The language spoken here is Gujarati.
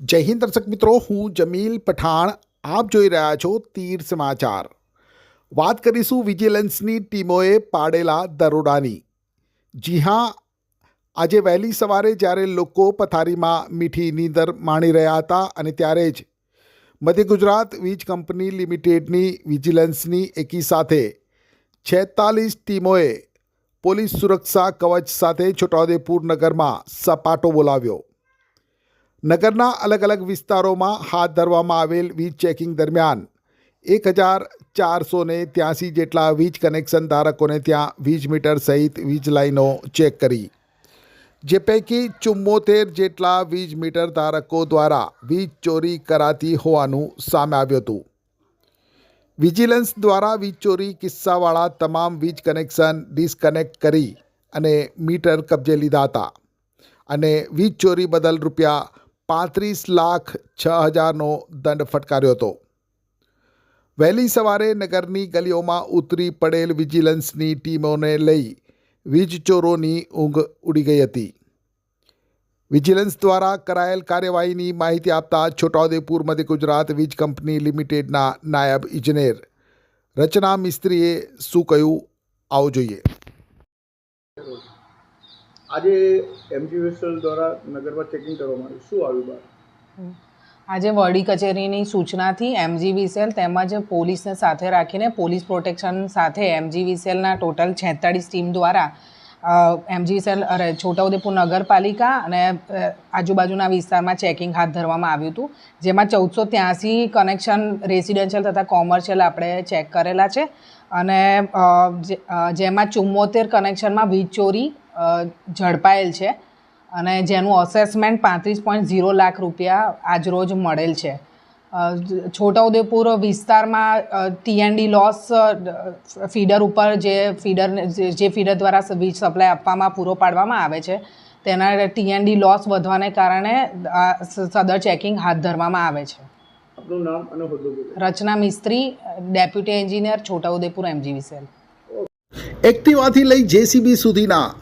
જય હિન્દ દર્શક મિત્રો, હું જમીલ પઠાણ. આપ જોઈ રહ્યા છો તીર સમાચાર. વાત કરીશું વિજિલન્સની ટીમોએ પાડેલા દરોડાની. જી હા, આજે વહેલી સવારે જ્યારે લોકો પથારીમાં મીઠી નીંદર માણી રહ્યા હતા અને ત્યારે જ મધ્ય ગુજરાત વીજ કંપની લિમિટેડની વિજિલન્સની એકી સાથે છેતાલીસ ટીમોએ પોલીસ સુરક્ષા કવચ સાથે છોટાઉદેપુર નગરમાં સપાટો બોલાવ્યો. નગરના અલગ અલગ વિસ્તારોમાં હાથ ધરવામાં આવેલ વીજ ચેકિંગ દરમિયાન એક હજાર ચારસો ને ત્યાંસી જેટલા વીજ કનેક્શન ધારકોને ત્યાં વીજ મીટર સહિત વીજ લાઈનો ચેક કરી. જે પૈકી ચુમ્મોતેર જેટલા વીજ મીટર ધારકો દ્વારા વીજ ચોરી કરાતી હોવાનું સામે આવ્યું હતું. વિજિલન્સ દ્વારા વીજ ચોરી કિસ્સાવાળા તમામ વીજ કનેક્શન ડિસ્કનેક્ટ કરી અને મીટર કબજે લીધા હતા અને વીજ ચોરી બદલ રૂપિયા પાંત્રીસ લાખ છ હજારનો દંડ ફટકાર્યો હતો. વહેલી સવારે નગરની ગલીઓમાં ઉતરી પડેલ વિજિલન્સની ટીમોને લઈ વીજચોરોની ઊંઘ ઉડી ગઈ હતી. વિજિલન્સ દ્વારા કરાયેલ કાર્યવાહીની માહિતી આપતા છોટાઉદેપુર મધ્ય ગુજરાત વીજ કંપની લિમિટેડના નાયબ ઇજનેર રચના મિસ્ત્રીએ શું કહ્યું, આવું જોઈએ. આજે એમજીવીએસએલ દ્વારા નગરમાં ચેકિંગ કરવામાં આવ્યું. શું આવ્યું બહાર? આજે વડી કચેરીની સૂચનાથી એમજીવીસેલ તેમજ પોલીસને સાથે રાખીને પોલીસ પ્રોટેક્શન સાથે એમજીવીસેલના ટોટલ છેતાળીસ ટીમ દ્વારા એમજીવીસેલ અરે, છોટાઉદેપુર નગરપાલિકા અને આજુબાજુના વિસ્તારમાં ચેકિંગ હાથ ધરવામાં આવ્યું હતું. જેમાં ચૌદસો ત્યાંસી કનેક્શન રેસિડેન્શિયલ તથા કોમર્શિયલ આપણે ચેક કરેલા છે. અને જેમાં ચુમ્મોતેર કનેક્શનમાં વીજ ચોરી ઝડપાયેલ છે અને જેનું અસેસમેન્ટ પાંત્રીસ પોઈન્ટ ઝીરો લાખ રૂપિયા આજરોજ મળેલ છે. છોટાઉદેપુર વિસ્તારમાં ટીએનડી લોસ ફીડર ઉપર જે ફીડર જે ફીડર દ્વારા વીજ સપ્લાય આપવામાં પૂરો પાડવામાં આવે છે તેના ટીએનડી લોસ વધવાને કારણે આ સદર ચેકિંગ હાથ ધરવામાં આવે છે. આપનું નામ અને હોદ્દો બોલો Rachna Mistry deputy engineer Chhotaudepur MGVCL એક્ટિવાથી લઈ જેસીબી સુધીના